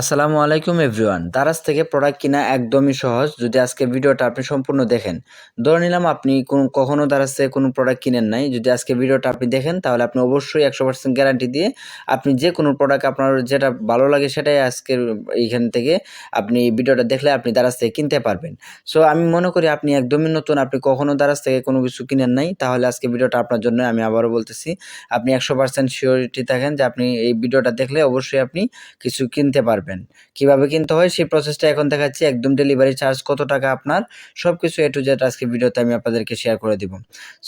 আসসালামু আলাইকুম এভরিওয়ান। দারাজ থেকে প্রোডাক্ট কিনা একদমই সহজ। যদি আজকে ভিডিওটা আপনি সম্পূর্ণ দেখেন, ধরে নিলাম আপনি কোন কখনও দারাজ থেকে কোনো প্রোডাক্ট কিনেন নাই। যদি আজকে ভিডিওটা আপনি দেখেন, তাহলে আপনি অবশ্যই একশো পার্সেন্ট গ্যারান্টি দিয়ে আপনি যে কোনো প্রোডাক্ট আপনার যেটা ভালো লাগে সেটাই আজকের এইখান থেকে আপনি ভিডিওটা দেখলে আপনি দারাজ থেকে কিনতে পারবেন। সো আমি মনে করি আপনি একদমই নতুন। আপনি কখনও দারাজ থেকে কোনো কিছু কিনেন নাই। তাহলে আজকে ভিডিওটা আপনার জন্য আমি আবারও বলতেছি, আপনি একশো পার্সেন্ট শিওরিটি থাকেন যে আপনি এই ভিডিওটা দেখলে অবশ্যই আপনি কিছু কিনতে পারবেন। কীভাবে কিনতে হয় সেই প্রসেসটা এখন দেখাচ্ছি। একদম ডেলিভারি চার্জ কত টাকা আপনার সব কিছু এ টু জেড আজকে ভিডিওতে আমি আপনাদেরকে শেয়ার করে দিব।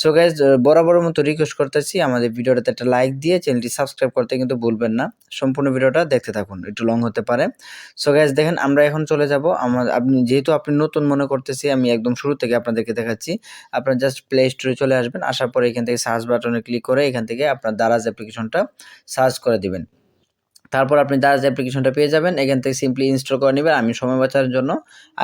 সো গাইজ বরাবর মতো রিকোয়েস্ট করতেছি, আমাদের ভিডিওটাতে একটা লাইক দিয়ে চ্যানেলটি সাবস্ক্রাইব করতে কিন্তু ভুলবেন না। সম্পূর্ণ ভিডিওটা দেখতে থাকুন, একটু লং হতে পারে। সো গাইজ দেখেন, আমরা এখন চলে যাব। আমার, আপনি যেহেতু আপনি নতুন মনে করতেছি, আমি একদম শুরু থেকে আপনাদেরকে দেখাচ্ছি। আপনার জাস্ট প্লে স্টোরে চলে আসবেন, আসার পরে এখান থেকে সার্চ বাটনে ক্লিক করে এখান থেকে আপনার দারাজ অ্যাপ্লিকেশনটা সার্চ করে দিবেন। তারপর আপনি দারাজ অ্যাপ্লিকেশনটা পেয়ে যাবেন, এখান থেকে সিম্পলি ইনস্টল করে নেবেন, আমি সময় বাঁচার জন্য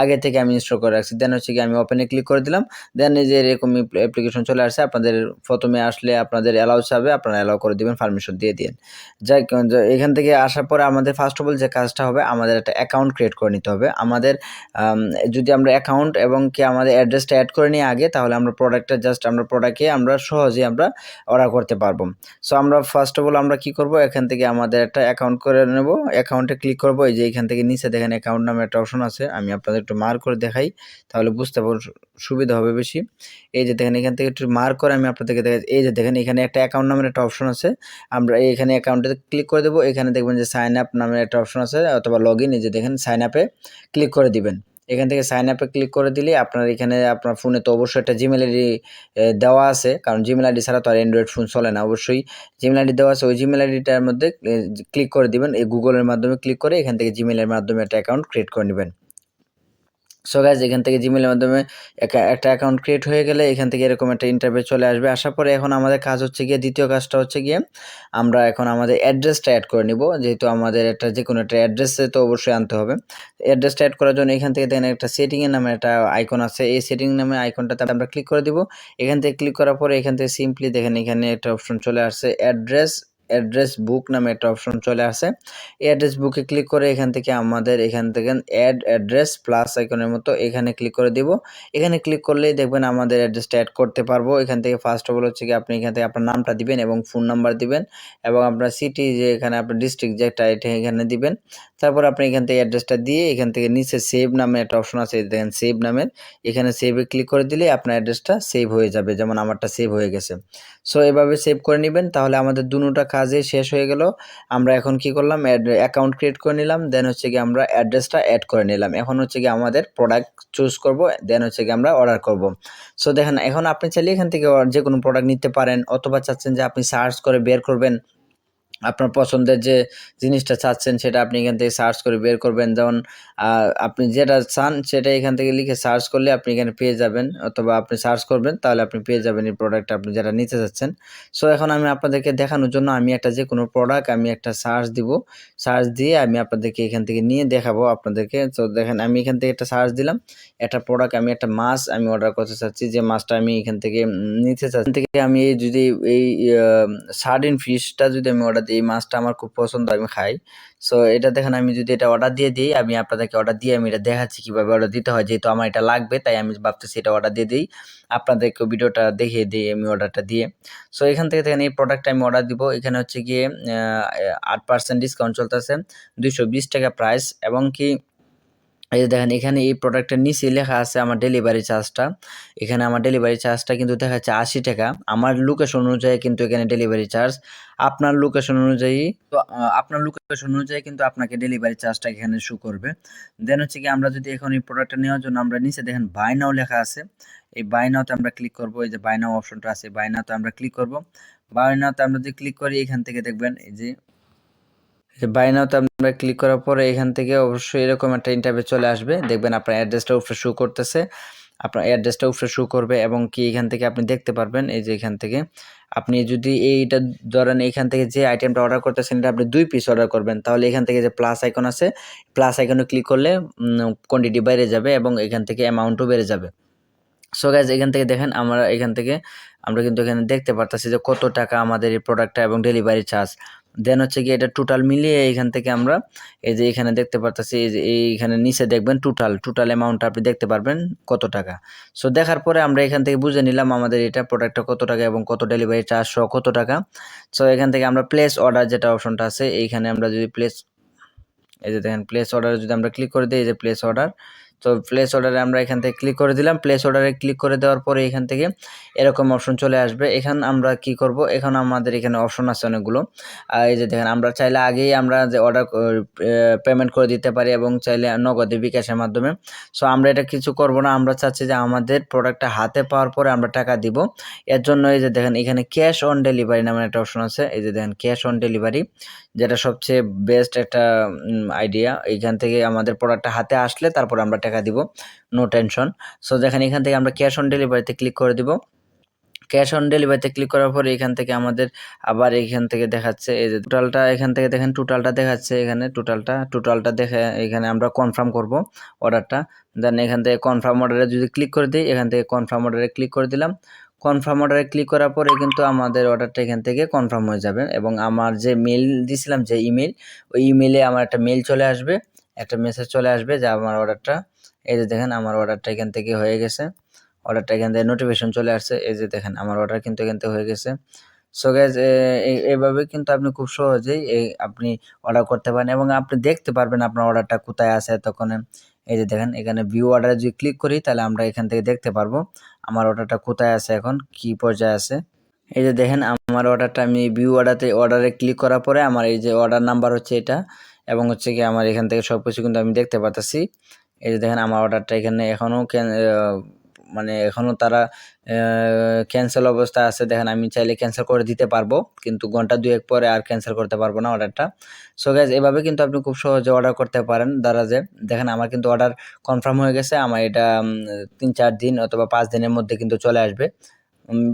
আগে থেকে আমি ইনস্টল করে রাখছি। দেন হচ্ছে কি, আমি ওপেনে ক্লিক করে দিলাম দেন এই যে এরকম অ্যাপ্লিকেশন চলে আসছে, আপনাদের প্রথমে আসলে আপনাদের অ্যালাউ চাবে, আপনারা অ্যালাউ করে দিবেন পারমিশন দিয়ে দিন। যাই এখান থেকে আসার পরে আমাদের ফার্স্ট অফ অল যে কাজটা হবে, আমাদের একটা অ্যাকাউন্ট ক্রিয়েট করে নিতে হবে। আমাদের যদি আমরা অ্যাকাউন্ট এবং কি আমাদের অ্যাড্রেসটা অ্যাড করে নিই আগে, তাহলে আমরা প্রোডাক্টটা জাস্ট আমরা প্রোডাক্টে আমরা সহজেই আমরা অর্ডার করতে পারব। সো আমরা ফার্স্ট অফ অল আমরা কি করব, এখান থেকে আমাদের একটা অ্যাকাউন্ট করে নেব। অ্যাকাউন্টে ক্লিক করব, এই যে এখান থেকে নিচে দেখেন অ্যাকাউন্ট নামে একটা অপশন আছে, আমি আপনাদের একটু মার্ক করে দেখাই, তাহলে বুঝতে সুবিধা হবে বেশি। এই যে দেখেন এখান থেকে একটু মার্ক করে আমি আপনাদেরকে দেখাই, এই যে দেখেন এখানে একটা অ্যাকাউন্ট নামের একটা অপশন আছে, আমরা এখানে অ্যাকাউন্টে ক্লিক করে দেবো, এখানে দেখবেন যে সাইন আপ নামের একটা অপশন আছে, অথবা লগ ইন এই যে দেখেন সাইন আপে ক্লিক করে দিবেন। এখান থেকে সাইন আপে ক্লিক করে দিলে আপনার এখানে আপনার ফোনে তো অবশ্যই একটা জিমেল আইডি দেওয়া আছে। কারণ জিমেল আইডি ছাড়া তো আর অ্যান্ড্রয়েড ফোন চলে না। অবশ্যই জিমেল আইডি দেওয়া আছে। ওই জিমেল আইডিটার মধ্যে ক্লিক করে দিবেন। এই গুগলের মাধ্যমে ক্লিক করে এখান থেকে জিমেলের মাধ্যমে একটা অ্যাকাউন্ট ক্রিয়েট করে নেবেন। সো গাইজ এখান থেকে জিমেলের মাধ্যমে একটা অ্যাকাউন্ট ক্রিয়েট হয়ে গেলে এখান থেকে এরকম একটা ইন্টারভিউ চলে আসবে। আসার পরে এখন আমাদের কাজ হচ্ছে গিয়ে দ্বিতীয় কাজটা হচ্ছে গিয়ে আমরা এখন আমাদের অ্যাড্রেসটা অ্যাড করে নিব। যেহেতু আমাদের একটা যে কোনো একটা অ্যাড্রেসে তো অবশ্যই আনতে হবে। অ্যাড্রেসটা অ্যাড করার জন্য এখান থেকে দেখেন একটা সেটিংয়ের নামে একটা আইকন আছে। এই সেটিং নামে আইকনটাতে আমরা ক্লিক করে দিব। এখান থেকে ক্লিক করার পরে এখান থেকে সিম্পলি দেখেন এখানে একটা অপশন চলে আসছে অ্যাড্রেস অ্যাড্রেস বুক নামে একটা অপশন চলে আসে। এই অ্যাড্রেস বুকে ক্লিক করে এখান থেকে আমাদের এখান থেকে অ্যাড অ্যাড্রেস প্লাস আইকনের মতো এখানে ক্লিক করে দিব। এখানে ক্লিক করলেই দেখবেন আমাদের অ্যাড্রেসটা অ্যাড করতে পারব। এখান থেকে ফার্স্ট অফ অল হচ্ছে কি আপনি এখান থেকে আপনার নামটা দিবেন এবং ফোন নাম্বার দিবেন এবং আপনার সিটি যে এখানে আপনার ডিস্ট্রিক্ট যেটা এটা এখানে দিবেন। তারপর আপনি এখান থেকে অ্যাড্রেসটা দিয়ে এখান থেকে নিচে সেভ নামে একটা অপশন আছে, দেখেন সেভ নামের এখানে সেভে ক্লিক করে দিলে আপনার অ্যাড্রেসটা সেভ হয়ে যাবে, যেমন আমারটা সেভ হয়ে গেছে। সো এভাবে সেভ করে নেবেন, তাহলে আমাদের দুটা কাজে শেষ হয়ে গেল। আমরা এখন কি করলাম? অ্যাকাউন্ট ক্রিয়েট করে নিলাম দেন হচ্ছে কি আমরা অ্যাড্রেসটা অ্যাড করে নিলাম। এখন হচ্ছে কি আমাদের প্রোডাক্ট চুজ করব দেন হচ্ছে কি আমরা অর্ডার করব। সো দেখেন, এখন আপনি চাইলে এখান থেকে যে কোনো প্রোডাক্ট নিতে পারেন, অথবা চাচ্ছেন যে আপনি সার্চ করে বের করবেন। আপনার পছন্দের যে জিনিসটা চাচ্ছেন সেটা আপনি এখান থেকে সার্চ করে বের করবেন। যেমন আপনি যেটা চান সেটা এখান থেকে লিখে সার্চ করলে আপনি এখানে পেয়ে যাবেন অথবা আপনি সার্চ করবেন তাহলে আপনি পেয়ে যাবেন এই প্রোডাক্ট আপনি যেটা নিতে চাচ্ছেন। সো এখন আমি আপনাদেরকে দেখানোর জন্য আমি একটা যে কোনো প্রোডাক্ট আমি একটা সার্চ দিব। সার্চ দিয়ে আমি আপনাদেরকে এখান থেকে নিয়ে দেখাবো আপনাদেরকে। তো দেখেন আমি এখান থেকে একটা সার্চ দিলাম। একটা প্রোডাক্ট আমি একটা মাছ আমি অর্ডার করতে চাচ্ছি। যে মাছটা আমি এখান থেকে নিতে চাচ্ছি। থেকে আমি যদি এই সার্ডিন ফিশটা যদি আমি অর্ডার এই মাছটা আমার খুব পছন্দ, আমি খাই। সো এটা দেখেন, আমি যদি এটা অর্ডার দিয়ে দিই, আমি আপনাদেরকে অর্ডার দিয়ে আমি এটা দেখাচ্ছি কীভাবে অর্ডার দিতে হয়। যেহেতু আমার এটা লাগবে, তাই আমি ভাবতেছি এটা অর্ডার দিয়ে দিই। আপনাদেরকে ভিডিওটা দেখিয়ে দিই আমি অর্ডারটা দিয়ে। সো এখান থেকে দেখেন, এই প্রোডাক্টটা আমি অর্ডার দিব। এখানে হচ্ছে গিয়ে আট পার্সেন্ট ডিসকাউন্ট চলতেছে। দুশো বিশ টাকা প্রাইস এবং কি এই যে দেখেন, এখানে এই প্রোডাক্টের নিচে লেখা আছে আমার ডেলিভারি চার্জটা এখানে আমার ডেলিভারি চার্জটা কিন্তু দেখা যাচ্ছে আশি টাকা। আমার লোকেশন অনুযায়ী কিন্তু এখানে ডেলিভারি চার্জ আপনার লোকেশন অনুযায়ী, তো আপনার লোকেশন অনুযায়ী কিন্তু আপনাকে ডেলিভারি চার্জটা এখানে শু করবে। দেন হচ্ছে কি, আমরা যদি এখন এই প্রোডাক্টটা নেওয়ার জন্য আমরা নিচে দেখেন বাই নাও লেখা আছে। এই বাই নাওতে আমরা ক্লিক করব, এই যে বাই নাও অপশনটা আছে বাই নাওতে আমরা ক্লিক করব। বাই নাওতে আমরা যদি ক্লিক করি, এখান থেকে দেখবেন, এই যে বাই নাওতে আমরা ক্লিক করার পরে এখান থেকে অবশ্যই এরকম একটা ইন্টারভিউ চলে আসবে। দেখবেন আপনার অ্যাড্রেসটা উপরে শো করতেছে। আপনার অ্যাড্রেসটা উপরে শো করবে এবং কি এখান থেকে আপনি দেখতে পারবেন, এই যে এখান থেকে। আপনি যদি এইটা ধরেন এখান থেকে যে আইটেমটা অর্ডার করতেছেন, এটা আপনি দুই পিস অর্ডার করবেন। তাহলে এখান থেকে যে প্লাস আইকন আছে প্লাস আইকনে ক্লিক করলে কোয়ান্টিটি বেড়ে যাবে এবং এখান থেকে অ্যামাউন্টও বেড়ে যাবে। সো গাইজ এখান থেকে দেখেন আমরা এখান থেকে, আমরা কিন্তু এখানে দেখতে পারতেছি যে কত টাকা আমাদের এই প্রোডাক্টটা এবং ডেলিভারি চার্জ দেন হচ্ছে কি এটা টোটাল মিলিয়ে এখান থেকে আমরা এই যে এখানে দেখতে পারতেছি, এই যে এইখানে নিচে দেখবেন টোটাল টোটাল অ্যামাউন্টটা আপনি দেখতে পারবেন কত টাকা। সো দেখার পরে আমরা এখান থেকে বুঝে নিলাম আমাদের এটা প্রোডাক্টটা কত টাকা এবং কত ডেলিভারি চার্জ সহ কত টাকা। সো এখান থেকে আমরা প্লেস অর্ডার যেটা অপশনটা আছে, এইখানে আমরা যদি প্লেস এই যে দেখেন প্লেস অর্ডারে যদি আমরা ক্লিক করে দিই, এই যে প্লেস অর্ডার তো প্লেস অর্ডারে আমরা এখান থেকে ক্লিক করে দিলাম। প্লেস অর্ডারে ক্লিক করে দেওয়ার পরে এখান থেকে এরকম অপশন চলে আসবে। এখান আমরা কি করব? এখন আমাদের এখানে অপশন আছে অনেকগুলো। এই যে দেখেন, আমরা চাইলে আগেই আমরা যে অর্ডার পেমেন্ট করে দিতে পারি এবং চাইলে নগদে বিকাশের মাধ্যমে। সো আমরা এটা কিছু করব না। আমরা চাচ্ছি যে আমাদের প্রোডাক্টটা হাতে পাওয়ার পরে আমরা টাকা দিব। এর জন্য এই যে দেখেন, এখানে ক্যাশ অন ডেলিভারি নামে একটা অপশন আছে। এই যে দেখেন ক্যাশ অন ডেলিভারি যেটা সবচেয়ে বেস্ট একটা আইডিয়া এইখান থেকে আমাদের প্রোডাক্টটা হাতে আসলে তারপর আমরা টাকা দিব নো টেনশন সো দেখেন এখান থেকে আমরা ক্যাশ অন ডেলিভারিতে ক্লিক করে দিব। ক্যাশ অন ডেলিভারিতে ক্লিক করার পরে এখান থেকে আমাদের আবার এখান থেকে দেখাচ্ছে, এই যে টোটালটা এখান থেকে দেখেন টোটালটা দেখাচ্ছে এখানে টোটালটা টোটালটা দেখে এখানে আমরা কনফার্ম করব অর্ডারটা দেন এখান থেকে কনফার্ম অর্ডারে যদি ক্লিক করে দিই, এখান থেকে কনফার্ম অর্ডারে ক্লিক করে দিলাম। কনফার্ম অর্ডারে ক্লিক করার পরে কিন্তু আমাদের অর্ডারটা এখান থেকে কনফার্ম হয়ে যাবে এবং আমার যে মেল দিয়েছিলাম যে ইমেল ওই ইমেলে আমার একটা মেল চলে আসবে, একটা মেসেজ চলে আসবে যে আমার অর্ডারটা এই যে দেখেন আমার অর্ডারটা এখান থেকে হয়ে গেছে। অর্ডারটা এখান থেকে নোটিফিকেশন চলে আসছে। এই যে দেখেন আমার অর্ডার কিন্তু এখান থেকে হয়ে গেছে। সো গ্যাস এইভাবে কিন্তু আপনি খুব সহজেই এই আপনি অর্ডার করতে পারেন এবং আপনি দেখতে পারবেন আপনার অর্ডারটা কোথায় আছে তখন এই যে দেখেন এখানে ভিউ অর্ডারে যদি ক্লিক করি, তাহলে আমরা এখান থেকে দেখতে পারব আমার অর্ডারটা কোথায় আছে এখন, কি পর্যায়ে আছে। এই যে দেখেন আমার অর্ডারটা আমি ভিউ অর্ডারতে অর্ডারে ক্লিক করার পরে আমার এই যে অর্ডার নাম্বার হচ্ছে এটা এবং হচ্ছে কি আমার এখান থেকে সব কিছু কিন্তু আমি দেখতে পাচ্ছি এই যে দেখেন আমার অর্ডারটা এখানে এখনও মানে এখনও তারা ক্যান্সেল অবস্থা আছে। দেখেন আমি চাইলে ক্যান্সেল করে দিতে পারব, কিন্তু ঘণ্টা দুয়েক পরে আর ক্যান্সেল করতে পারব না অর্ডারটা সো গ্যাস এভাবে কিন্তু আপনি খুব সহজে অর্ডার করতে পারেন দ্বারা যে, দেখেন আমার কিন্তু অর্ডার কনফার্ম হয়ে গেছে। আমার এটা তিন চার দিন অথবা পাঁচ দিনের মধ্যে কিন্তু চলে আসবে।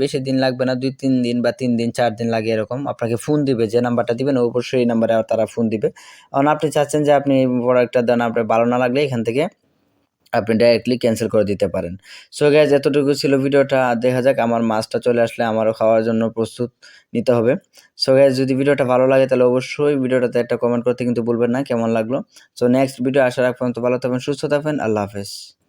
বেশি দিন লাগবে না, দুই, তিন দিন বা তিন দিন, চার দিন লাগে এরকম। আপনাকে ফোন দিবে, যে নাম্বারটা দিবেন অবশ্যই এই নাম্বারে তারা ফোন দিবে। কারণ আপনি চাচ্ছেন যে আপনি প্রোডাক্টটা দেন, আপনার ভালো না লাগলে এখান থেকে আপনি ডাইরেক্টলি ক্যান্সেল করে দিতে পারেন। সো গ্যাস এতটুকু ছিল ভিডিওটা। দেখা যাক আমার মাছটা চলে আসলে আমারও খাওয়ার জন্য প্রস্তুত নিতে হবে। সো গ্যাস যদি ভিডিওটা ভালো লাগে, তাহলে অবশ্যই ভিডিওটাতে একটা কমেন্ট করতে কিন্তু বলবেন না, কেমন লাগল? সো নেক্সট ভিডিও আসার আগ পর্যন্ত ভালো থাকবেন, সুস্থ থাকবেন, আল্লাহ হাফেজ।